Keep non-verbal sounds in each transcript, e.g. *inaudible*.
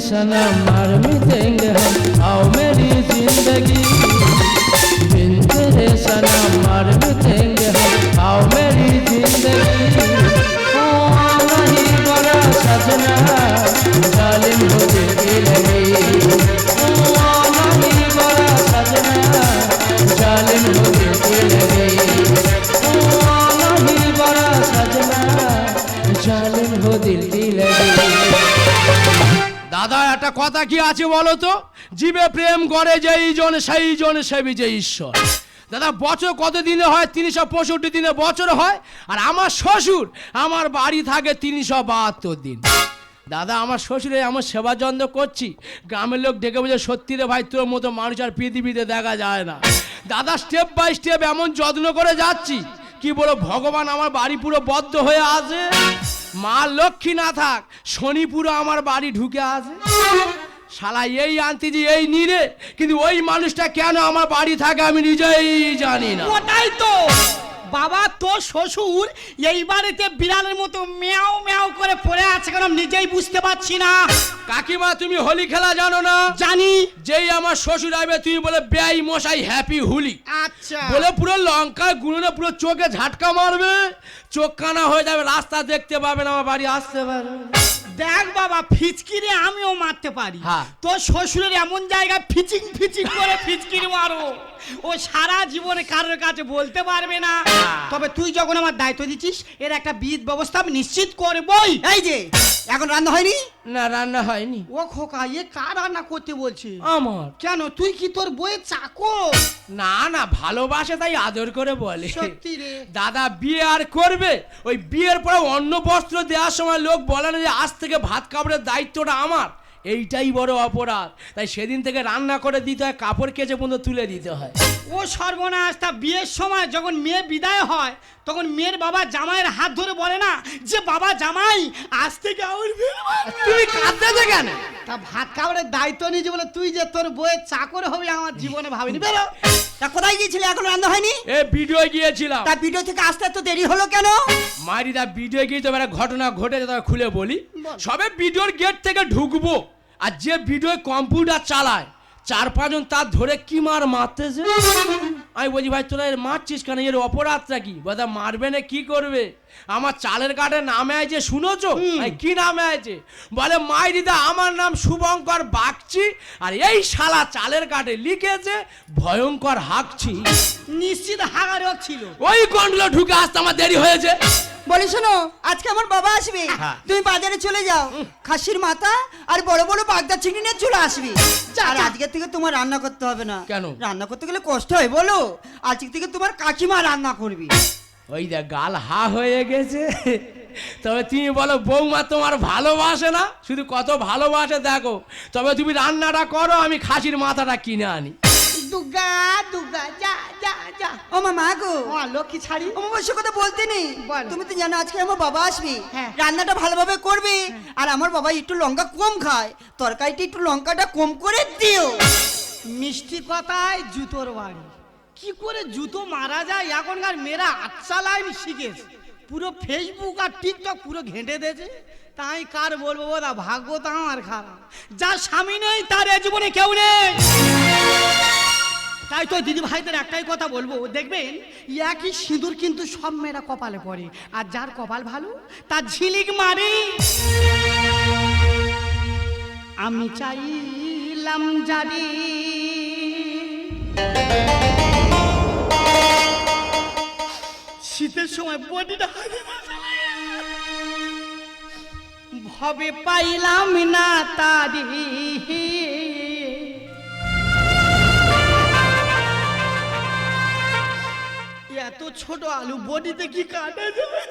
सनम मर मिटेंगे हम। आओ मेरी ज़िंदगी। बिन तेरे কথা কি আছে বলো তো? জীবে প্রেম করে যেই জন, সেই জন সেবি যে ঈশ্বর। দাদা, বছর কত দিনে হয়? তিনশো পঁয়ষট্টি দিনে বছর হয়। আর আমার শ্বশুর, আমার বাড়ি থাকে তিনশো বাহাত্তর দিন। দাদা, আমার শ্বশুরে আমার সেবা যত্ন করছি। গ্রামের লোক ডেকে বলছে, সত্যি রে ভাই, তোর মতো মানুষ আর পৃথিবীতে দেখা যায় না। দাদা স্টেপ বাই স্টেপ এমন যত্ন করে যাচ্ছি। কি বলো, ভগবান আমার বাড়ি পুরো বদ্ধ হয়ে আছে? মা লক্ষ্মী না থাক শনিপুরও আমার বাড়ি ঢুকে আছে। শালা, এই আনতেছি এই নিরে কিন্তু ওই মানুষটা কেন আমার বাড়ি থাকে আমি নিজেই জানি না। ওটাই তো। বাবা তোর শ্বশুর এই বাড়িতে বিড়ালের মতো মেয়াও মেয়াও করে পড়ে আছে আমি নিজেই বুঝতে পারছি না। কাকিমা তুমি হোলি খেলা জানো না? জানি। যেই আমার শ্বশুর আসবে তুমি বলে ব্যয় মশাই হ্যাপি হোলি। আচ্ছা। বলে পুরো লঙ্কা গুঁড়ো পুরো চোখে ঝাটকা মারবে চোখ কানা হয়ে যাবে রাস্তা দেখতে পাবে না আমার বাড়ি আসতে পারবে দেখ বাবা ফিচকিরে আমিও মারতে পারি। হ্যাঁ। তোর শ্বশুরের এমন জায়গায় ফিচিং ফিচিং করে ফিচকিরি মারো ও সারা জীবনে কারোর কাছে বলতে পারবে না। তবে তুই যখন আমার দায়িত্ব দিচ্ছিস এর একটা বিদ ব্যবস্থা আমি নিশ্চিত করবই। এই যে এখন রান্না হয়নি? না রান্না হয়নি। ও খোকা এ কার রান্না করতে বলছে আমার। কেন? তুই কি তোর বইয়ের চাকো না না ভালোবাসে তাই আদর করে বলে। সত্যি রে। দাদা বিয়ে আর করবে? ওই বিয়ের পরে অন্য বস্ত্র দেওয়ার সময় লোক বলে না যে আজ থেকে ভাত কাপড়ের দায়িত্বটা আমার। এইটাই বড় অপরাধ। তাই সেদিন থেকে রান্না করে দিতে হয় কাপড় কেচে পর্যন্ত তুলে দিতে হয়। ও সর্বনাশ তা বিয়ের সময় যখন মেয়ে বিদায় হয় তখন মেয়ের বাবা জামাইয়ের হাত ধরে বলে না যে বাবা জামাই আজ থেকে আমার। তুমি কাঁদতে কেন? তা ভাত খাবারের দায়িত্ব নিয়েছি বলে তুই যে তোর বইয়ের চাকর হবে আমার জীবনে ভাবিনি। বেরো। তা কোথায় গিয়েছিলে? এখন রান্না হয়নি? এ ভিডিও গিয়েছিলাম। তা ভিডিও থেকে আসতে এত দেরি হলো কেন? মারি দা ভিডিও গিয়ে তো একটা ঘটনা ঘটেছে তবে খুলে বলি। সবে ভিডিওর গেট থেকে ঢুকবো আর যে ভিডিও কম্পিউটার চালায় চার পাঁচজন তার ধরে কি মার মারতেছে? আমি বলছি ভাই তোরা এর মারছিস কেন? এর অপরাধটা কি? বলতে মারবে না কি করবে? আমার চালের কাঠে নামে আছে শুনেছো? কি নামে আছে? বলে মাই দিদা আমার নাম শুভঙ্কর বাগচি আর এই শালা চালের কাঠে লিখেছে ভয়ঙ্কর হাঁকছি নিশ্চিত হাগারে ছিল। ওই কন্ডলো ঢুকে আসতে আমার দেরি হয়েছে। বলি শোনো আজকে আমার বাবা আসবে। হ্যাঁ। তুমি বাজারে চলে যাও। খাসির মাথা আর বড় বড় বাগদা চিংড়ি নিয়ে চলে আসবি। আর আজকে থেকে তোমার রান্না করতে হবে না। কেন? রান্না করতে গেলে কষ্ট হয় বলো। আজকে থেকে তোমার কাকিমা রান্না করবি। ওই দেখ গাল হা হয়ে গেছে। তবে তুমি বলো বৌমা তোমার ভালোবাসে না? শুধু কত ভালোবাসে দেখো। তবে তুমি রান্নাটা করো আমি খাসির মাথাটা কিনে আনি। দুর্গা দুর্গা যা যা যা। ও মামা গো। ও লক্ষ্মী ছাড়ি। ও মামা সে কথা বলতে নেই। তুমি তো জানো আজকে আমার বাবা আসবে। হ্যাঁ। রান্নাটা ভালোভাবে করবে। আর আমার বাবা একটু লঙ্কা কম খায়। তরকারিটা একটু লঙ্কাটা কম করে দিও। মিষ্টি কথায় জুতোর বাড়ি। কি করে জুতো মারা যায়? এখনকার মেয়েরা লাইন শিখেছে। পুরো ফেসবুক আর টিকটক পুরো ঘেঁটে দিয়েছে। তাই কার বলব বোধা ভাগ্য তো আমার খারাপ। যার স্বামী নেই তার এ জীবনে কেউ নেই। তাই তো দিদি ভাইদের একটাই কথা বলব, দেখবেন, একই সিঁদুর কিন্তু সব মেয়েরা কপালে পড়ে। আর যার কপাল ভালো, তার ঝিলিক মারে। আমি চাইলাম জানি। শীতের সময় বডিটা ভবে পাইলাম না তারি। এত ছোট আলু বডিতে কি কাটে যাবে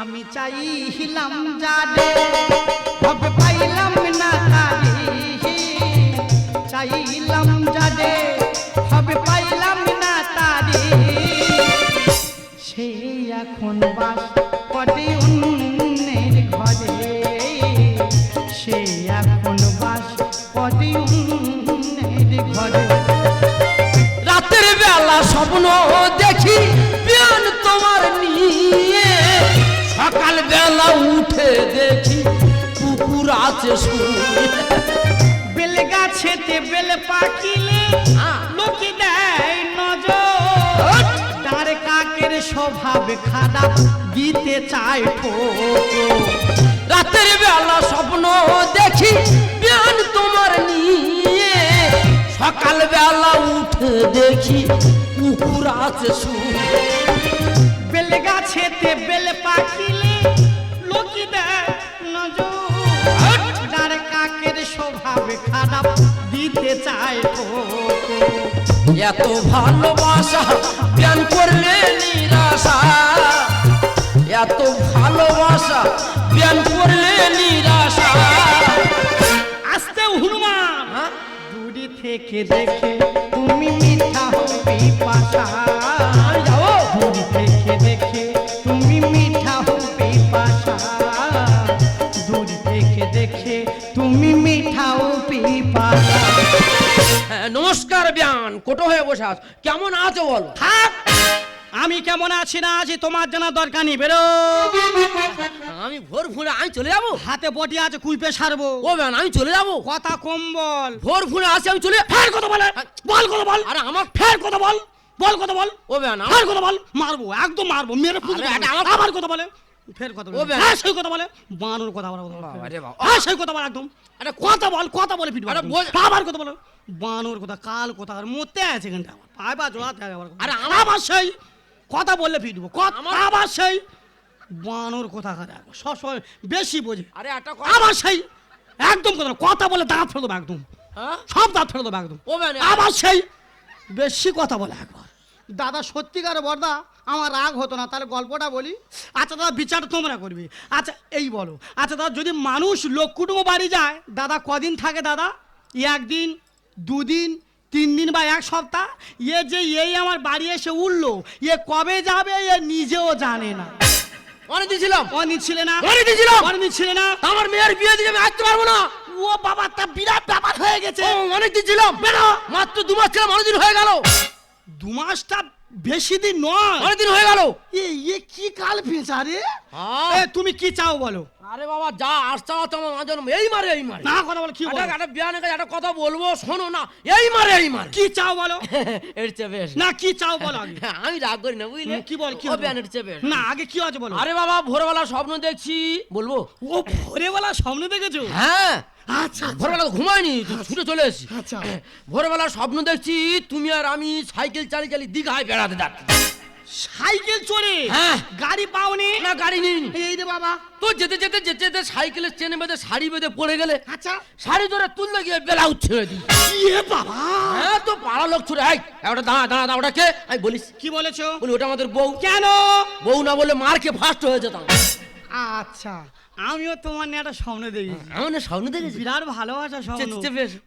আমি চাইলাম জানে কবে পাইলাম না তারি চাইলাম জানে তবে পাইলাম না তারি সেই এখন বাস করে স্বপ্ন দেখি বিয়ান তোমার নিয়ে। সকাল বেলা উঠে দেখি পুকুর আছে সুর। বেল গাছেতে বেল পাকিলে হ্যাঁ। লোকে দেয় নজর। তার কাকের স্বভাব খারাপ দিতে চায় রাতের বেলা স্বপ্ন দেখি বিয়ান তোমার নিয়ে। সকাল বেলা উঠে দেখি কুকুর আছে সুর। বেল গাছেতে বেল পাকিলে লোকে দেয় নজর। তার কাকের স্বভাব খারাপ দিতে চায় এত ভালোবাসা বিয়ান করলে নিরাশা। এত ভালোবাসা বিয়ান করলে নিরাশা। আস্তে হনুমান হ্যাঁ? দূরে থেকে দেখে তুমি মিঠা হবে যাও। দূরে দেখে তুমি মিঠা হবে পাশা দূরে দেখে তুমি মিঠা হবে হ্যাঁ, নমস্কার বিয়ান। কোটো হয়ে বসে আছো। কেমন আছো বলো? থাক। আমি কেমন আছি না আছি তোমার জানা দরকার নেই বেরো। আমি ভোর ফুলে আমি চলে যাব? হাতে বটি আছে কুইপে সারবো। ও ব্যান আমি চলে যাব? কথা কম বল। ভোর ফুলে আসি আমি চলে ফের কথা বলে। বল কথা বল। আরে আমার ফের কথা বল। বল কথা বল। ও ব্যান আমার কথা বল। মারবো একদম মারবো। মেরে আরে, এটা আমার- আবার কথা বলে। ফের কথা ও বলে হ্যাঁ সেই কথা বলে। বানুর কথা বলে বাবা রে বাবা। হ্যাঁ সেই কথা বল একদম। আরে কথা বল কথা বলে ফিটবো আরে আবার কথা বলে। বানুর কথা কাল কথা আর মরতে আছে এখানটা। আমার পায়ে পা জড়াতে আবার। আরে আরে আমার- আবার সেই কথা বললে ফিটবো কথা আবার সেই বানুর কথা কারে সবসময় বেশি বোঝে। আরে একটা আবার সেই একদম কথা কথা বলে দাঁত ফেলে দেবো একদম। হ্যাঁ? সব দাঁত ফেলে দেবো একদম। আবার সেই বেশি কথা বলে একবার। দাদা সত্যিকার বর্দা আমার রাগ হতো না। তাহলে গল্পটা বলি। আচ্ছা দাদা বিচার তোমরা করবে। আচ্ছা এই বলো। আচ্ছা দাদা যদি মানুষ লোক কুটুম্ব বাড়ি যায় দাদা কদিন থাকে দাদা? একদিন দুদিন তিন দিন বা এক সপ্তাহ এ যে এই আমার বাড়ি এসে উঠল এ কবে যাবে এ নিজেও জানে না। অনেক ছিলাম। অনেক ছিলে না। অনেক দিয়েছিলাম অনিত ছিলে না। আমার মেয়ের বিয়ে দিয়ে আমি আসতে পারব না। ও বাবা তা বিরাট ব্যাপার হয়ে গেছে। অনেক দিয়েছিলাম বেরো মাত্র দু মাস ছিলাম অনেক দিন হয়ে গেল। দু মাসটা বেশি দিন নয়। অনেক দিন হয়ে গেল। এ এ কি কাল পেঁচা রে হ্যাঁ। এ তুমি কি চাও বলো? আরে বাবা যা আসতে তো আমার মা জন্ম এই মারে এই মারে। না কথা বলো কি বলো? একটা একটা বিয়ানে কাছে একটা কথা বলব শোনো না এই মারে এই মারে। কি চাও বলো? *laughs* এর চেয়ে বেশ। না কি চাও বলো আগে? *laughs* আমি রাগ করি না বুঝলে? কি বল কি? বিয়ান এর চেয়ে বেশ। না আগে কি আছে বলো? আরে বাবা ভোরবেলা স্বপ্ন দেখছি বলব। ও ভোরেবেলা স্বপ্ন দেখেছ? হ্যাঁ। আচ্ছা ভোরবেলা তো ঘুমাইনি তো ছুটে চলে এসেছি। আচ্ছা। ভোরবেলা স্বপ্ন দেখছি তুমি আর আমি সাইকেল চালিয়ে চালিয়ে দীঘায় বেড়াতে যাচ্ছি। সাইকেল চড়ে? হ্যাঁ। গাড়ি পাওনি? না গাড়ি নিইনি। এই রে বাবা। তো যেতে যেতে যেতে যেতে সাইকেলের চেনে বেঁধে শাড়ি বেঁধে পড়ে গেলে আচ্ছা। শাড়ি ধরে তুললে গিয়ে বেলা উঠছে ইয়ে বাবা। হ্যাঁ তো পাড়া লোক ছুটে এই ওটা দাঁড়া দাঁড়া দাঁড়া ওটা কে আমি বলিস। কি বলেছ? বলি ওটা আমাদের বউ। কেন? বউ না বলে মারকে ফার্স্ট হয়ে যেতাম। আচ্ছা। আমিও তোমার নিয়ে একটা স্বপ্ন দেখেছি। আমার না স্বপ্ন দেখেছি বিরাট ভালোবাসা স্বপ্ন।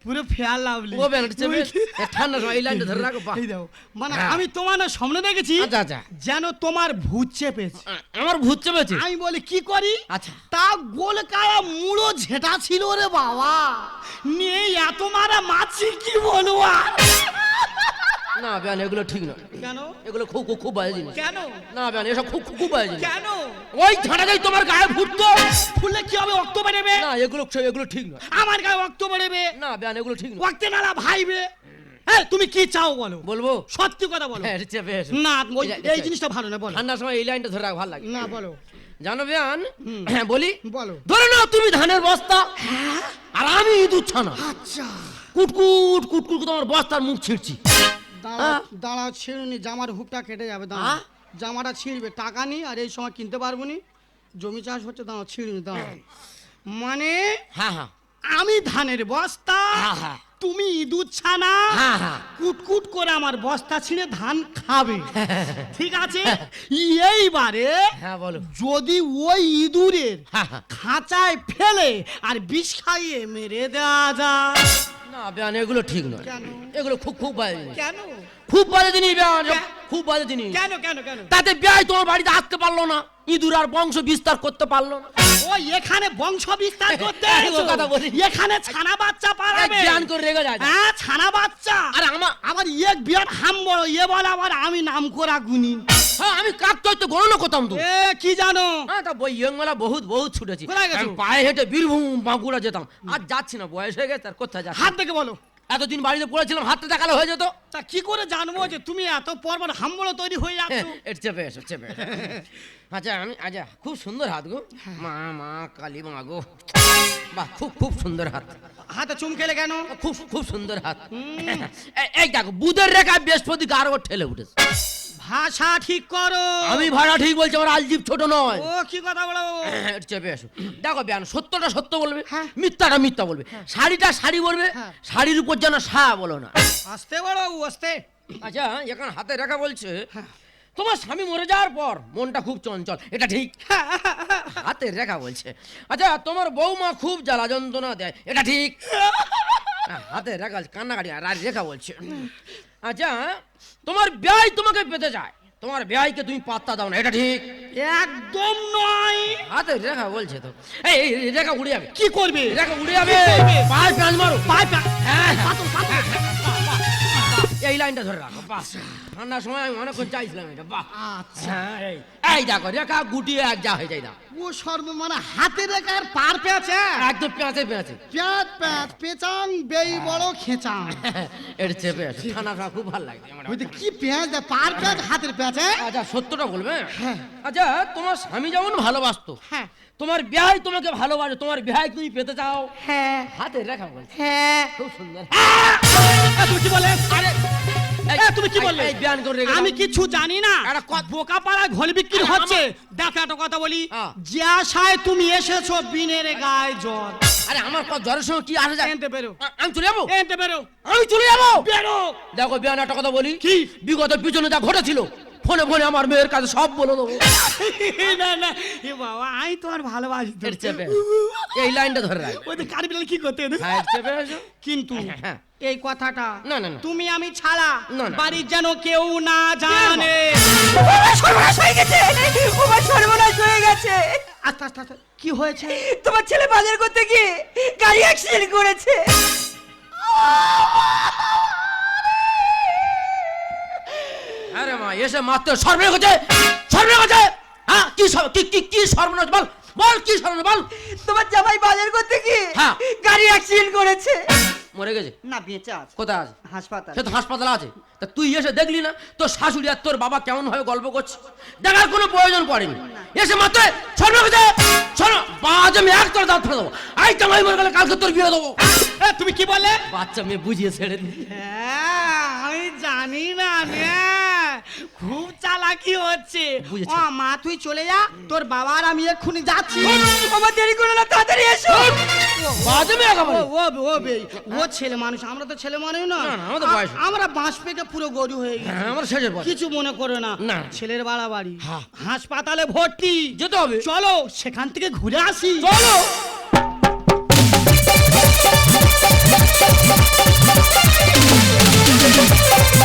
পুরো ফেয়ার লাভলি ও চেপে এ ঠান্ডা সময় এই লাইনটা ধরে রাখো। এই দাও মানে হ্যাঁ। আমি তোমার না স্বপ্ন দেখেছি আচ্ছা আচ্ছা। যেন তোমার ভূত চেপেছে। আমার ভূত চেপেছে? আমি বলি কি করি? আচ্ছা। তা গোলকায়া মুড়ো ঝেটা ছিল রে বাবা। নিয়ে এত মারা মাছি কি বলব আর? না ব্যান এগুলো ঠিক নয়। কেন? এগুলো খুব খুব খুব বাজে জিনিস। কেন? না ব্যান এসব খুব খুব বাজে জিনিস। কেন? ওই ঝাঁটাটাই তোমার গায়ে ফুটতো। ফুললে কি হবে? রক্ত না এগুলো এগুলো ঠিক নয়। আমার গায়ে রক্ত বেড়েবে না ব্যান এগুলো ঠিক নয়। রক্তে নালা ভাইবে? হ্যাঁ তুমি কি চাও বলো? বলব? সত্যি কথা বলো। হ্যাঁ চেপে না ওই- এই জিনিসটা ভালো না বলো। ঠান্ডার সময় এই লাইনটা ধরে রাখ ভালো লাগে। না বলো। জানো ব্যান? হ্যাঁ বলি? বলো। ধরে নাও তুমি ধানের বস্তা। আর আমি ইঁদুর ছানা। আচ্ছা। কুটকুট কুটকুট তোমার বস্তার মুখ ছিঁড়ছি। দাঁড়া ছিঁড়ুনি জামার হুকটা কেটে যাবে দাঁড়া। হ্যাঁ? জামাটা ছিঁড়বে টাকা নি আর এই সময় কিনতে পারব নি। জমি চাষ হচ্ছে দাঁড়া ছিঁড়ুনি দাঁড়া। মানে হ্যাঁ হ্যাঁ। আমি ধানের বস্তা হ্যাঁ, হ্যাঁ। তুমি ইঁদুর ছানা হ্যাঁ, হ্যাঁ। কুটকুট করে আমার বস্তা ছিঁড়ে ধান খাবে। *laughs* ঠিক আছে? এইবারে হ্যাঁ যদি ওই ইঁদুরের হ্যাঁ, হ্যাঁ। খাঁচায় ফেলে আর বিষ খাইয়ে মেরে দেওয়া যায়। না ব্যান এগুলো ঠিক নয়। এগুলো খুব খুব বাজে কেন? খুব বাজে জিনিস ব্যান খুব বাজে জিনিস। কেন কেন কেন? তাতে ব্যয় তোমার বাড়িতে আসতে পারল না। ইঁদুর আর বংশ বিস্তার করতে পারল না। ও এখানে বংশ বিস্তার করতে? কথা বলি। এখানে ছানা বাচ্চা পালাবে। জ্ঞান করে রেগে যায়। হ্যাঁ ছানা বাচ্চা। আরে আমার ইয়ে বিরাট হাম বড়। ইয়ে বলে আবার আমি নাম করা গুনি হ্যাঁ আমি কাকতই তো গণনা করতাম তো। এ কি জানো? হ্যাঁ তা বই ইয়ংবেলা বহুত বহুত ছুটেছি। কোথায় গেছো? আমি পায়ে হেঁটে বীরভূম বাঁকুড়া যেতাম। আর যাচ্ছি না বয়স হয়ে গেছে আর কোথায় যাচ্ছি? হাত দেখে বলো। এতদিন বাড়িতে পড়েছিলাম হাতটা দেখালে হয়ে যেত। তা কি করে জানব যে তুমি এত পরবার হাম্বল তৈরি হয়ে যাচ্ছ? এর চেপে এসো চেপে এসো। *laughs* আচ্ছা আমি আচ্ছা খুব সুন্দর হাত গো। মা মা কালী মা গো। বাহ খুব খুব সুন্দর হাত। হাতে চুম খেলে কেন? খুব খুব সুন্দর হাত। *laughs* এই- দেখো বুধের রেখা বৃহস্পতি ওর ঠেলে উঠেছে। ভাষা ঠিক করো। আমি ভাড়া ঠিক বলছি আমার আলজিপ ছোট নয়। ও কি কথা বলো? *laughs* চেপে এসো দেখো ব্যান সত্যটা সত্য বলবে হ্যাঁ। মিথ্যাটা মিথ্যা বলবে। শাড়িটা শাড়ি বলবে হ্যাঁ। শাড়ির উপর যেন সা বলো না। আসতে বলো আসতে। আচ্ছা এখন হাতে রেখা বলছে তোমার স্বামী মরে যাওয়ার পর মনটা খুব চঞ্চল এটা ঠিক। *laughs* হাতে রেখা বলছে। আচ্ছা তোমার বৌমা খুব জ্বালা যন্ত্রণা দেয় এটা ঠিক। *laughs* হ্যাঁ, হাতে রেখা কান্নাকাটি আর রেখা বলছে। আচ্ছা তোমার ব্যয় তোমাকে পেতে যায় তোমার ব্যয়কে তুমি পাত্তা দাও না এটা ঠিক। একদম নয়। হাতে রেখা বলছে তো। এই রেখা উড়ে যাবে। কি করবে? রেখা উড়ে যাবে? পায়ে প্যাঁচ মারো। পায়ে পা- হ্যাঁ। এই লাইনটা ধরে রাখো বাস ঠান্ডার সময় আমি অনেকক্ষণ চাইছিলাম এটা বাহ। আচ্ছা। হ্যাঁ, এই এই দেখো রেখা গুটিয়ে এক যা হয়ে যায় না। ও সর্ব মানে হাতে রেখার পার পেঁচে একদম পেঁচে পেঁচে প্যাঁচ প্যাঁচ পেঁচাং বেই বড় খেচাং। *laughs* এটা চেপে আছে। ঠান্ডা খুব ভালো লাগে। বুঝলি কি পেঁচ দেয় পার পেঁচ হাতের পেঁচে আচ্ছা সত্যটা বলবে? আচ্ছা তোমার স্বামী যেমন ভালোবাসতো হ্যাঁ। তোমার বিহাই তোমাকে ভালোবাসে তোমার বিহাই তুমি পেতে চাও। হ্যাঁ। হাতে রেখা বলছে। হ্যাঁ। খুব সুন্দর। কি বলে। আরে! তুমি কি বললে? আমি কিছু জানি না। বোকা পাড়ায় ঘোল বিক্রি হচ্ছে। দেখো একটা কথা বলি। হ্যাঁ। যে আশায় তুমি এসেছ বিনের গায়ে জ্বর। আরে আমার কত জ্বরের সঙ্গে কি আসে যায়? এনতে বেরো আমি চলে যাব? এনতে বেরো আমি চলে যাব? বেরো। দেখো বিয়ান একটা কথা বলি। কি? বিগত পিছনে যা ঘটেছিল ফোনে ফোনে আমার মেয়ের কাছে সব বলে দেবো। না না এ বাবা আমি ভালোবাসি তো। এর চেপে। এই লাইনটা ধরে রাখ। ওই তো কার বিড়াল কি করতে? হ্যাঁ। কিন্তু হ্যাঁ। এই কথাটা। না, না। তুমি আমি ছাড়া। বাড়ির যেন কেউ না জানে। সর্বনাশ হয়ে গেছে। সর্বনাশ হয়ে গেছে। আস্তে আস্তে আস্তে। কি হয়েছে? তোমার ছেলে বাজার করতে গিয়ে গাড়ি অ্যাক্সিডেন্ট করেছে। আরে মা এসে মাত্র সর্বনাশ হচ্ছে সর্বনাশ হচ্ছে হ্যাঁ কি কি কি কি সর্বনাশ বল? বল কি সর্বনাশ বল? তোমার জামাই বাজার করতে গিয়ে হ্যাঁ। গাড়ি অ্যাক্সিডেন্ট করেছে। মরে গেছে? না বেঁচে আছে। কোথায় আছে? হাসপাতাল। সে তো হাসপাতালে আছে। তা তুই এসে দেখলি না? তোর শাশুড়ি আর তোর বাবা কেমন ভাবে গল্প করছে? দেখার কোনো প্রয়োজন পড়েনি। এসে মাত্র হচ্ছে শোনো বাজ আমি এক তোর দাঁত ফেলে দেবো। আই জামাই মরে গেলে কালকে তোর বিয়ে দেবো। এ, তুমি কি বলে বাচ্চা মেয়ে বুঝিয়ে ছেড়ে দিই হ্যাঁ, আমি জানি না খুব চালাকি হচ্ছে। ও মা তুই চলে যা তোর বাবা আর আমি এক্ষুনি যাচ্ছি। আমার দেরি করে না তাড়াতাড়ি এসো। ও ছেলে মানুষ আমরা তো ছেলে মানুষ না। আমরা বাঁশ পেটে পুরো গরু হয়ে গেছি। হ্যাঁ, কিছু মনে করো না। ছেলের বাড়াবাড়ি হাসপাতালে ভর্তি। যেতে হবে। চলো সেখান থেকে ঘুরে আসি। চলো। Thank you.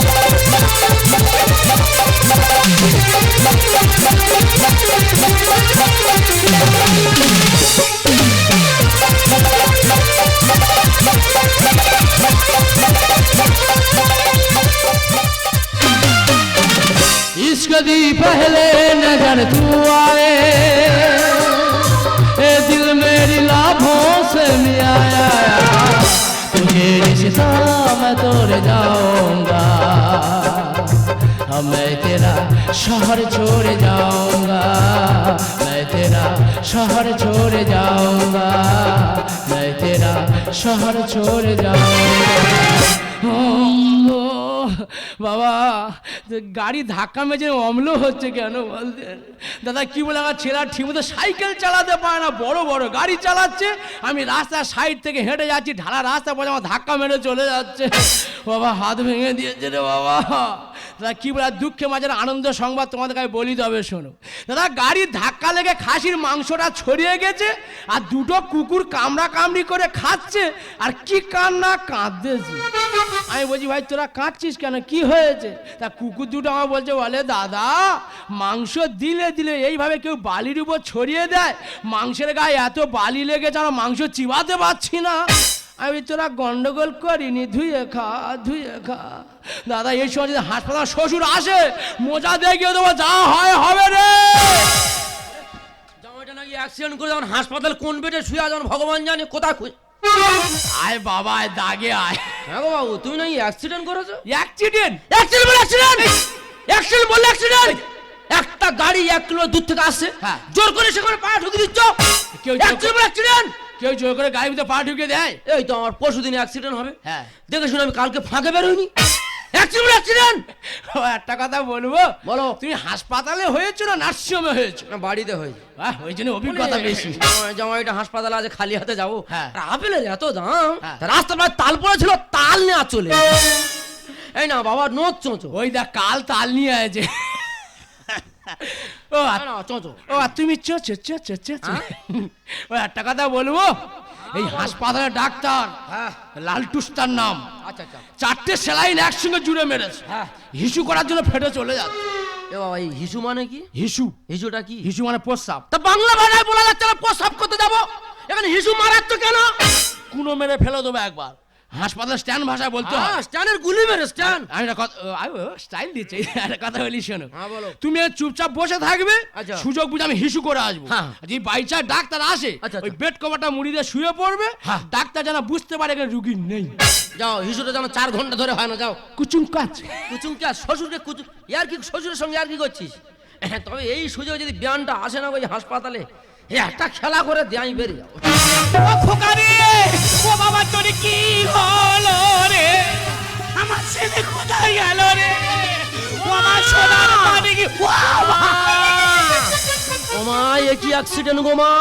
दी पहले नज़र तू आए। ए दिल मेरी लाभों से मिलाया तुझे रिश्ता मैं तोड़ जाऊँगा। मैं तेरा शहर छोड़ जाऊंगा मैं तेरा शहर छोड़ जाऊंगा मैं तेरा शहर छोड़ जाऊंगा ও, বাবা তো গাড়ি ধাক্কা মেজে অম্ল হচ্ছে কেন বলতেন দাদা কি বলে আমার ছেলেরা ঠিকমতো সাইকেল চালাতে পারে না বড় বড় গাড়ি চালাচ্ছে আমি রাস্তার সাইড থেকে হেঁটে যাচ্ছি ঢালা রাস্তা পরে আমার ধাক্কা মেরে চলে যাচ্ছে বাবা হাত ভেঙে দিয়েছে রে বাবা দাদা, কি বলে, দুঃখে মাঝে আনন্দ সংবাদ তোমাদের কাছে বলি তবে শোনো। দাদা, গাড়ির ধাক্কা লেগে খাসির মাংসটা ছড়িয়ে গেছে আর দুটো কুকুর কামড়া কামড়ি করে খাচ্ছে আর কি কান্না কাঁদতেছে। আমি বলছি, ভাই, তোরা কাঁদছিস কেন? কি হয়েছে? তা কুকুর দুটো আমার বলছে, বলে, দাদা, মাংস দিলে দিলে এইভাবে কেউ বালির উপর ছড়িয়ে দেয়। মাংসের গায়ে এত বালি লেগেছে, আমরা মাংস চিবাতে পারছি না। আমি তোরা গন্ডগোল করিনি ধুয়ে খা ধুয়ে খা। দাদা এই সময় যদি হাসপাতাল শ্বশুর আসে মোজা দেখিয়ে দেবো যা হয় হবে রে। জামাইটা নাকি অ্যাক্সিডেন্ট করে যখন হাসপাতাল কোন বেডে শুয়ে যখন ভগবান জানে কোথায় খুঁজ আয় বাবা আয় দাগে আয়। হ্যাঁ গো বাবু তুমি নাকি অ্যাক্সিডেন্ট করেছ? অ্যাক্সিডেন্ট অ্যাক্সিডেন্ট বলে অ্যাক্সিডেন্ট অ্যাক্সিডেন্ট বলে অ্যাক্সিডেন্ট একটা গাড়ি এক কিলো দূর থেকে আসছে। হ্যাঁ। জোর করে সেখানে পা ঢুকে দিচ্ছ। কেউ অ্যাক্সিডেন্ট বলে অ্যাক্সিডেন্ট কেউ জোর করে গাড়ির ভিতরে পা ঢুকে দেয়? এই তো আমার পরশু দিন অ্যাক্সিডেন্ট হবে। হ্যাঁ। দেখে শুনে আমি কালকে ফাঁকে বেরোইনি। অ্যাক্সিডেন্ট অ্যাক্সিডেন্ট ও একটা কথা বলব? বলো। তুমি হাসপাতালে হয়েছো না নার্সিংহোমে হয়েছো? না বাড়িতে হয়েছে। বাহ, ওই জন্য অভিজ্ঞতা বেশি। জামাই- জামাইটা হাসপাতালে আছে খালি হাতে যাব। হ্যাঁ। আপেলের এত দাম? হ্যাঁ। রাস্তার প্রায় তাল পড়েছিল তাল নেওয়া চলে এই না বাবা নোচ চোঁচো। ওই দেখ কাল তাল নিয়ে আছে ও আর- না, চোঁচো ও আর তুমি চোচো চোচো চোচো ও একটা কথা বলব? এই হাসপাতালে ডাক্তার হ্যাঁ। লালটুস নাম। আচ্ছা আচ্ছা। চারটে সেলাইন একসঙ্গে জুড়ে মেরেছে। হ্যাঁ। হিসু করার জন্য ফেটে চলে যাচ্ছে। এ বাবা এই হিসু মানে কি? হিসু। হিসুটা কি? হিসু মানে প্রস্রাব। তা বাংলা ভাষায় বলা যাচ্ছে না প্রসাব করতে যাব। এখানে হিসু মারাচ্ছ কেন? কুনো মেরে ফেলে দেবো একবার। হাসপাতাল স্ট্যান্ড ভাষায় বলতো হয় হ্যাঁ, স্ট্যান্ডের গুলি মেরে স্ট্যান্ড। আমি কথা স্টাইল দিচ্ছে। *laughs* একটা কথা বলি শোনো। হ্যাঁ, বলো। তুমি চুপচাপ বসে থাকবে আচ্ছা। সুযোগ বুঝে আমি হিসু করে আসব। হ্যাঁ। যদি বাইচার ডাক্তার আসে আচ্ছা, ওই আচ্ছা। বেড কভারটা মুড়ি দিয়ে শুয়ে পড়বে হ্যাঁ। ডাক্তার যেন বুঝতে পারে এখানে রুগী নেই। যাও হিসুটা যেন চার ঘণ্টা ধরে হয় না যাও। কুচুম কাজ কুচুম কি আর শ্বশুরকে কুচুম ইয়ার কি শ্বশুরের সঙ্গে আর কি করছিস? হ্যাঁ, *laughs* তবে এই সুযোগ যদি ব্যায়ামটা আসে না ওই হাসপাতালে একটা খেলা করে দিয়ে আমি বেরিয়ে যাব। ও খোকা ও বাবা তোর ওমা! এ কি অ্যাক্সিডেন্ট গোমা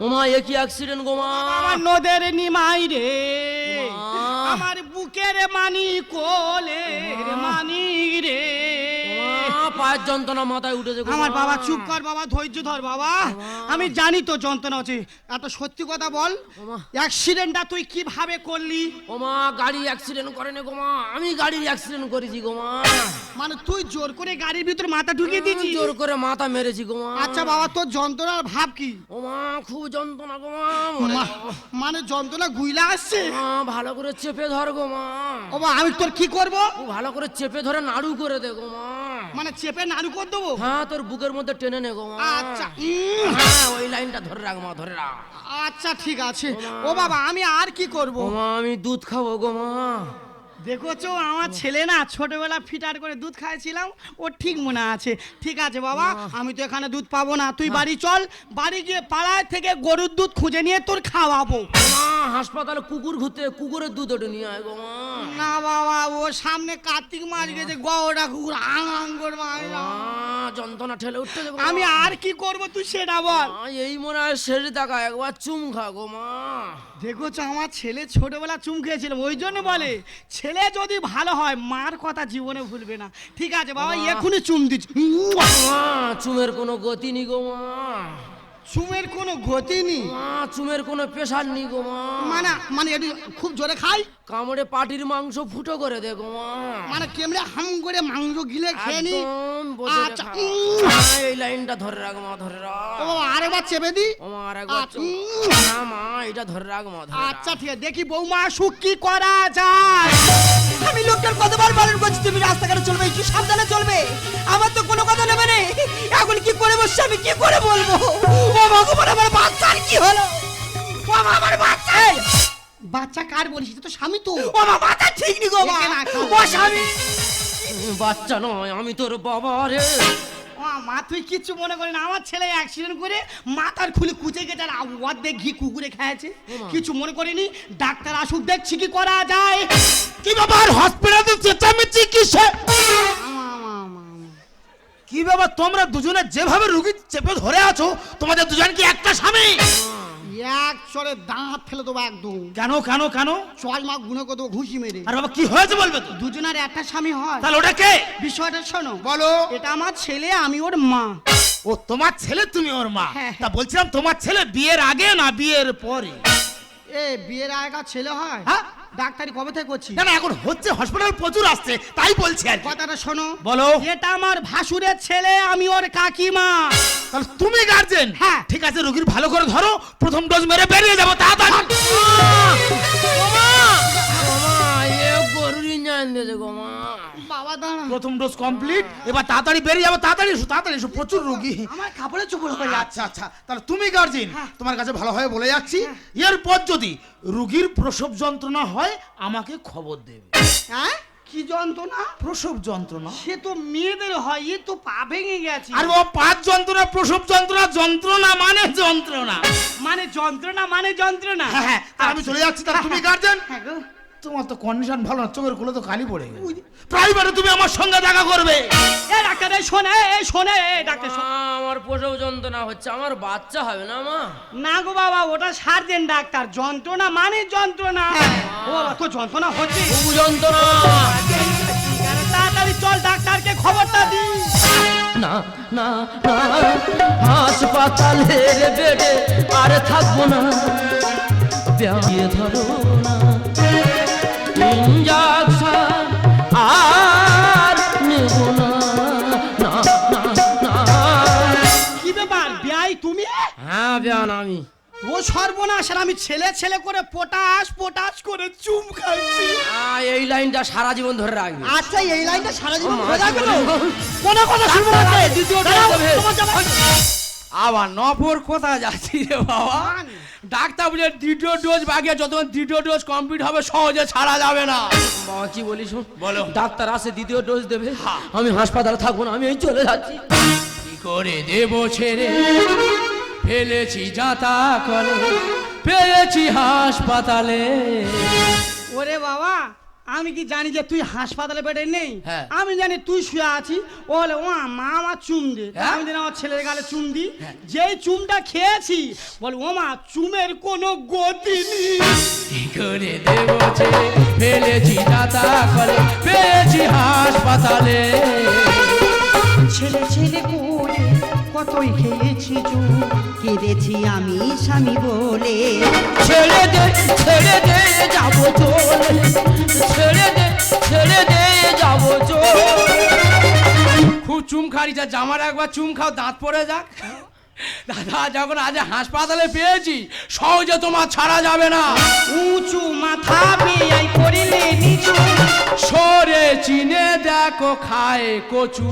ওমা এ কি অ্যাক্সিডেন্ট গোমা আমার নদের নিমাই রে আমার বুকের মানি কোলে মানি রে। পায়ের যন্ত্রণা মাথায় উঠেছে গো আমার বাবা চুপ কর বাবা ধৈর্য ধর বাবা। আমি জানি তো যন্ত্রণা হচ্ছে। এত সত্যি কথা বল। অ্যাক্সিডেন্টটা তুই কীভাবে করলি? ওমা গাড়ি অ্যাক্সিডেন্ট করেনি গো মা। আমি গাড়ির অ্যাক্সিডেন্ট করেছি গো মা। মানে তুই জোর করে গাড়ির ভিতর মাথা ঢুকিয়ে দিয়েছিস? জোর করে মাথা মেরেছি গো মা। আচ্ছা বাবা তোর যন্ত্রণার ভাব কি? ওমা খুব যন্ত্রণা গো মা। মরে মা- যাব। মানে যন্ত্রণা গুইলা আসছে? ভালো করে চেপে ধর গো মা। ও আমি তোর কি করব? ভালো করে চেপে ধরে নাড়ু করে দে গো মা। মানে চেপে নাড়ু করে দেবো। হ্যাঁ তোর বুকের মধ্যে টেনে নে গো মা। আচ্ছা উম, হ্যাঁ ওই লাইনটা ধরে রাখ মা ধরে রাখ। আচ্ছা ঠিক আছে। ও বাবা আমি আর কি করব? ও মা আমি দুধ খাব গো মা। দেখোছো আমার ছেলে না ছোটবেলা ফিটার করে দুধ খাইছিলাম ও ঠিক মনে আছে। ঠিক আছে বাবা আমি তো এখানে দুধ পাবো না। তুই বাড়ি চল বাড়ি গিয়ে পাড়ায় থেকে গরুর দুধ খুঁজে নিয়ে তোর খাওয়াবো। মা হাসপাতালে কুকুর ঘুরতে কুকুরের দুধ ওটা নিয়ে আয় গো মা। না বাবা ও সামনে কার্তিক মাস গেছে গওড়া কুকুর আং আং যন্ত্রণা ঠেলে উঠতে দে গো মা। আমি আর কি করব তুই সেটা বল। এই মনে হয় শেষ দেখা একবার চুম খা গো মা। দেখোছো আমার ছেলে ছোটবেলা চুম খেয়েছিল ওই জন্য বলে ছেলে যদি ভালো হয় মার কথা জীবনে ভুলবে না। ঠিক আছে বাবা। এখনই চুম দিচ্ছি। চুমের কোনো গতি নি গো মা। চুমের কোনো গতি নেই। মা চুমের কোনো প্রেশার নি গো মা। মানে মানে এটি খুব জোরে খাই? কামড়ে পাটির মাংস ফুটো করে দে গো মা। মানে কেমনে হাম করে মাংস গিলে খেয়ে নি? আচ্ছা, এই লাইনটা ধরে রাখ মা ধরে রাখ। ও আরেকবার চেপে দি। ও মা আর একবার আচ্ছা। না মা এটা ধরে রাখ মা ধরে আচ্ছা ঠিক আছে দেখি বৌমা সুখ কি করা যায়। আমি লোকটার কতবার বারণ করছি তুমি রাস্তাঘাটে চলবে? একটু সাবধানে চলবে। আমার তো কোনো কথা নেবে নেই এখন কি করে বসছি আমি কি করে বলব? ও ভগবান আমার বাচ্চার কি হলো? ও আমার বাচ্চা! বাচ্চা কার বলিস? তো স্বামী তো। ও মা মাথা ঠিক নি গো মা। ও স্বামী! বাচ্চা নয় আমি তোর বাবা রে। ও মা তুই কিচ্ছু মনে করি না। আমার ছেলে অ্যাক্সিডেন্ট করে মাথার খুলে কুচে গেছে আর অর্ধেক ঘি কুকুরে খেয়েছে কিছু মনে করিনি? ডাক্তার আসুক দেখছি কি করা যায়। কি ব্যাপার? হসপিটালে চেঁচামেচি কিসে? কি ব্যাপার? তোমরা দুজনে যেভাবে রুগী চেপে ধরে আছো তোমাদের দুজন কি একটা স্বামী? এক চরে দাঁত ফেলে দেবো একদম। কেন কেন কেন? চল মা গুনে করে দেবো ঘুষি মেরে। আর বাবা কি হয়েছে বলবে তো? দুজনের একটা স্বামী হয়। তাহলে ওটা কে? বিষয়টা শোনো। বলো। এটা আমার ছেলে আমি ওর মা। ও তোমার ছেলে তুমি ওর মা? হ্যাঁ। তা বলছিলাম তোমার ছেলে বিয়ের আগে না বিয়ের পরে? এ বিয়ের আগেকার ছেলে হয়? হ্যাঁ? ডাক্তারি কবে থেকে করছি না এখন হচ্ছে হসপিটাল প্রচুর আসছে তাই বলছি আর কথাটা শোনো। বলো। এটা আমার ভাসুরের ছেলে আমি ওর কাকিমা। তাহলে তুমি গার্জেন হ্যাঁ। ঠিক আছে রোগীর ভালো করে ধরো প্রথম ডোজ মেরে বেরিয়ে যাব তাড়াতাড়ি। গোমা এ গরুরি জান দে গোমা প্রথম ডোজ কমপ্লিট এবার তাড়াতাড়ি বেরিয়ে যাব তাড়াতাড়ি এসো তাড়াতাড়ি এসো প্রচুর রোগী। আমার কাপড়ে চুপড় হয়ে আচ্ছা আচ্ছা তাহলে তুমি গার্জিন তোমার কাছে ভালোভাবে বলে যাচ্ছি। এরপর যদি রুগীর প্রসব যন্ত্রণা হয় আমাকে খবর দেবে। হ্যাঁ? কি যন্ত্রণা? প্রসব যন্ত্রণা। সে তো মেয়েদের হয় এ তো পা ভেঙে গেছে। আর ও পাঁচ যন্ত্রণা প্রসব যন্ত্রণা যন্ত্রণা মানে যন্ত্রণা। মানে যন্ত্রণা মানে যন্ত্রণা। হ্যাঁ হ্যাঁ আমি চলে যাচ্ছি তাহলে তুমি গার্জেন হ্যাঁ গো। তোমার তো কন্ডিশন ভালো না চোখেরগুলো তো খালি পড়ে গেছে। প্রাইভেটে তুমি আমার সঙ্গে দেখা করবে। এ ডাক্তার এই শোনে এই শোনে এই ডাক্তার শোন। মা, আমার প্রসব যন্ত্রণা হচ্ছে আমার বাচ্চা হবে না মা? না গো বাবা ওটা সার্জেন ডাক্তার যন্ত্রণা মানে যন্ত্রণা। ও বাবা, তো যন্ত্রণা হচ্ছে। খুব যন্ত্রণা। আরে তাড়াতাড়ি চল ডাক্তারকে খবরটা দি। না না না হাসপাতালের বেডে আর থাকব না। ব্যাঙিয়ে ধরো না। আমি। ও সর্বনাশ আমি ছেলে ছেলে করে পটাশ পটাশ করে চুম খাচ্ছি। এই লাইনটা সারা জীবন ধরে রাখবি। আচ্ছা এই লাইনটা সারা জীবন ধরে রাখবে? কোনো কথা শুনব না। দ্বিতীয় আবার নপর কোথায় যাচ্ছি রে বাবা? ডাক্তার বলে দ্বিতীয় ডোজ বাকি যতক্ষণ দ্বিতীয় ডোজ কমপ্লিট হবে সহজে ছাড়া যাবে না। বাবা কি বলিস বলো। ডাক্তার আসে দ্বিতীয় ডোজ দেবে। আমি হাসপাতালে থাকব না আমি এই চলে যাচ্ছি। কি করে দেব ছেড়ে? ফেলেছি যাতা করে ফেলেছি হাসপাতালে। ওরে বাবা আমি কি জানি যে তুই হাসপাতালে বেডে নেই? হ্যাঁ। আমি জানি তুই শুয়ে আছি ও বলে ও মা আমার চুম দে হ্যাঁ। আমি জানি আমার ছেলের গালে চুম দি যেই চুমটা খেয়েছি বল ও মা চুমের কোনো গতি নেই। কি করে দেব ফেলেছি যাতা করে পেয়েছি হাসপাতালে। ছেলে ছেলে করে কতই খেয়েছি চুপ কেঁদেছি আমি স্বামী বলে। ছেড়ে দে ছেড়ে দে চুম খাড়ি জামার একবার চুম খাও দাঁত পরে যাক। দাদা যখন আজ হাসপাতালে পেয়েছি সহজে তোমার ছাড়া যাবে না। উঁচু মাথা বেয়াই করিলে নিচু। সরে চিনে দেখো খায় কচু।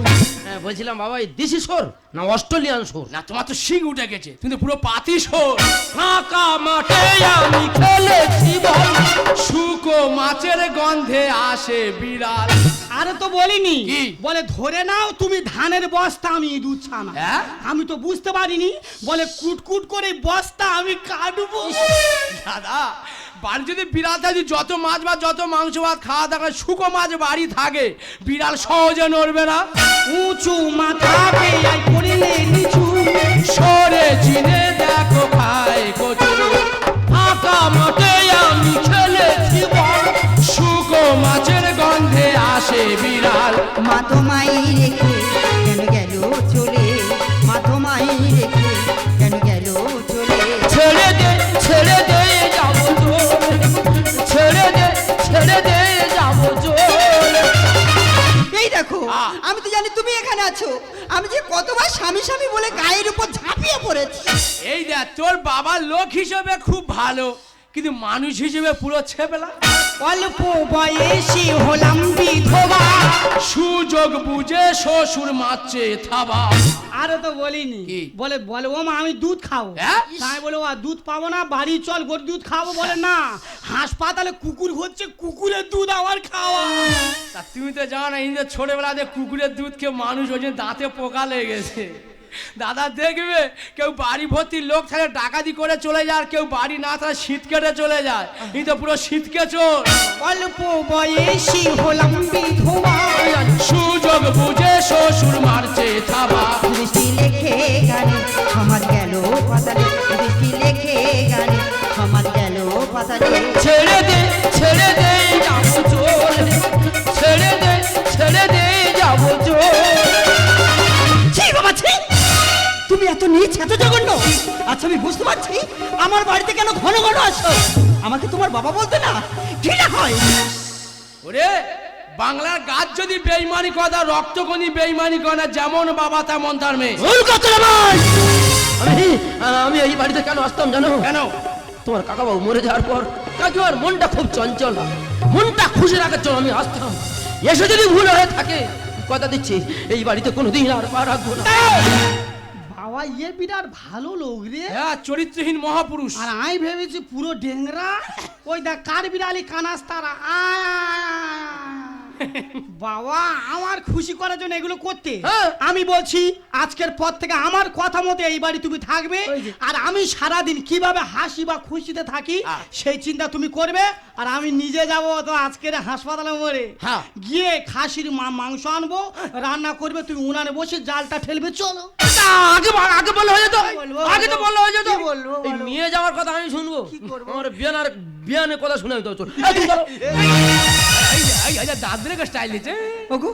হ্যাঁ বলছিলাম বাবা এই দেশি সোর না অস্ট্রেলিয়ান সোর? না তোমার তো শিং উঠে গেছে কিন্তু পুরো পাতি সর। ফাঁকা মাঠে আমি খেলেছি বল। শুকো মাছের গন্ধে আসে বিড়াল। আরে তো বলিনি বলে ধরে নাও তুমি ধানের বস্তা আমি দুধ ছানা। হ্যাঁ? আমি তো বুঝতে পারিনি। বলে কুটকুট করে বস্তা আমি কাটবো। দাদা বাড়ি যদি বিড়াল থাকে যত মাছ ভাত যত মাংস ভাত খাওয়া থাকে, শুকো মাছ বাড়ি থাকে, বিড়াল সহজে নড়বে না। উঁচু মাথা করিলে নিচু। সরে চিনে দেখো কচু। মাঠে আমি শুকো মাছের গন্ধে আসে বিড়াল। মাতো মাই রেখে কেন গেল আমি তো জানি তুমি এখানে আছো। আমি যে কতবার স্বামী স্বামী বলে গায়ের উপর ঝাঁপিয়ে পড়েছি। এই দেখ তোর বাবা লোক হিসেবে খুব ভালো কিন্তু মানুষ হিসেবে পুরো ছেপেলা। অল্প বয়সী হলাম বিধবা। সুযোগ বুঝে শ্বশুর মারছে থাবা। আরে তো বলিনি। বলে বলে ও মা আমি দুধ খাব। হ্যাঁ? তাই বলে ও দুধ পাবো না বাড়ি চল গরু দুধ খাব। বলে না হাসপাতালে কুকুর হচ্ছে কুকুরের দুধ আমার খাওয়া। তা তুমি তো জানো না ইন্দ্র ছোটবেলাতে কুকুরের দুধ খেয়ে মানুষ ওই দাঁতে পোকা লেগেছে। দাদা দেখবে কেউ বাড়ি ভর্তি লোক থাকে ডাকাতি করে চলে যায় কেউ বাড়ি না থাকে শীত কেটে চলে যায়। এই তো পুরো শীতকে চোর। অল্প বয়সী হলাম বিধবা। সুযোগ বুঝে শ্বশুর মারছে থাবা। দৃষ্টি লেখে গানে সমাজ গেল পাতালে। দৃষ্টি লেখে গানে সমাজ গেল পাতালে। ছেড়ে দে ছেড়ে দে নিচ এত জঘন্য। আচ্ছা আমি বুঝতে পারছি। আমার বাড়িতে কেন ঘন ঘন আসো আমাকে তোমার বাবা বলতে না ঘৃণা হয়? ওরে বাংলার গাছ যদি বেইমানি কথা রক্তকণি বেইমানি করে যেমন বাবা তেমন তার মেয়ে। ভুল কথা আমি আমি এই বাড়িতে কেন আসতাম জানো? কেন? তোমার কাকাবাবু মরে যাওয়ার পর কাকিমার মনটা খুব চঞ্চল। মনটা খুশি রাখার জন্য আমি আসতাম। এসে যদি ভুল হয়ে থাকে কথা দিচ্ছি এই বাড়িতে কোনোদিন আর পা রাখব না। বাবা ইয়ে বিরাট ভালো লোক রে। হ্যাঁ চরিত্রহীন মহাপুরুষ। আর আমি ভেবেছি পুরো ডেংরা। ওই দেখ কার বিড়ালি কানাস তারা বাবা আমার খুশি করার জন্য এগুলো করতে। হ্যাঁ। আমি বলছি আজকের পর থেকে আমার কথা মতো এই বাড়ি তুমি থাকবে আর আমি সারাদিন কীভাবে হাসি বা খুশিতে থাকি সেই চিন্তা তুমি করবে আর আমি নিজে যাব তো আজকের হাসপাতালে মরে হ্যাঁ। গিয়ে খাসির মাংস আনব রান্না করবে তুমি উনানে বসে জালটা ফেলবে চলো। আগে আগে বললে হয়ে যেত। আগে তো। বললে হয়ে যেত। কি নিয়ে যাওয়ার কথা আমি শুনব। করব? আমার বিয়ানার বিয়ানের কথা শুনে তো চল রেখে স্টাইল দিচ্ছে। ওগো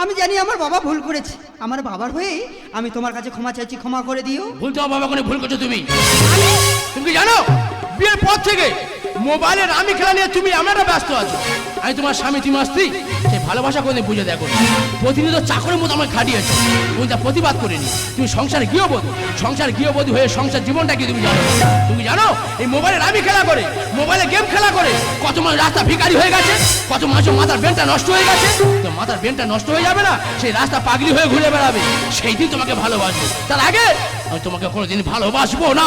আমি জানি আমার বাবা ভুল করেছে। আমার বাবার হয়ে আমি তোমার কাছে ক্ষমা চাইছি ক্ষমা করে দিও। ভুল তো বাবা কোনো ভুল করছ তুমি। তুমি জানো? বিয়ের পর থেকে মোবাইলের আমি খেলা নিয়ে তুমি একটা ব্যস্ত আছো। আমি তোমার স্বামী, তুমি স্ত্রী সেই ভালোবাসা করে বুঝে দেখো প্রতিনিয়ত চাকরের মতো আমার খাটিয়েছো। তুমি তা প্রতিবাদ করিনি, তুমি সংসার গৃহবধূ। সংসার গৃহবধূ হয়ে সংসার জীবনটা কি তুমি জানো? তুমি জানো? এই মোবাইলের আমি খেলা করে, মোবাইলে গেম খেলা করে, কত মানুষ রাস্তা ভিখারি হয়ে গেছে, কত মানুষের মাথার ব্রেনটা নষ্ট হয়ে গেছে। তো মাথার ব্রেনটা নষ্ট হয়ে যাবে না, সেই রাস্তা পাগলি হয়ে ঘুরে বেড়াবে। সেই দিন তোমাকে ভালোবাসবো। তার আগে আমি তোমাকে কোনোদিন ভালোবাসবো না।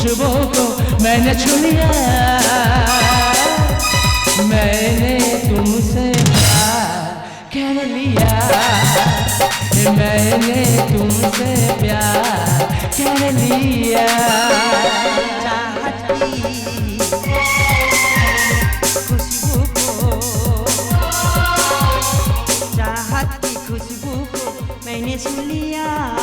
खुशबू को मैंने छू लिया। मैंने तुमसे प्यार कर लिया। मैंने तुमसे प्यार कर लिया। खुशबू को मैंने सुन लिया।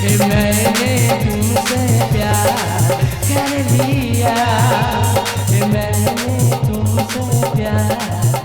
कि मैंने तुमसे प्यार कर लिया। मैंने तुमसे प्यार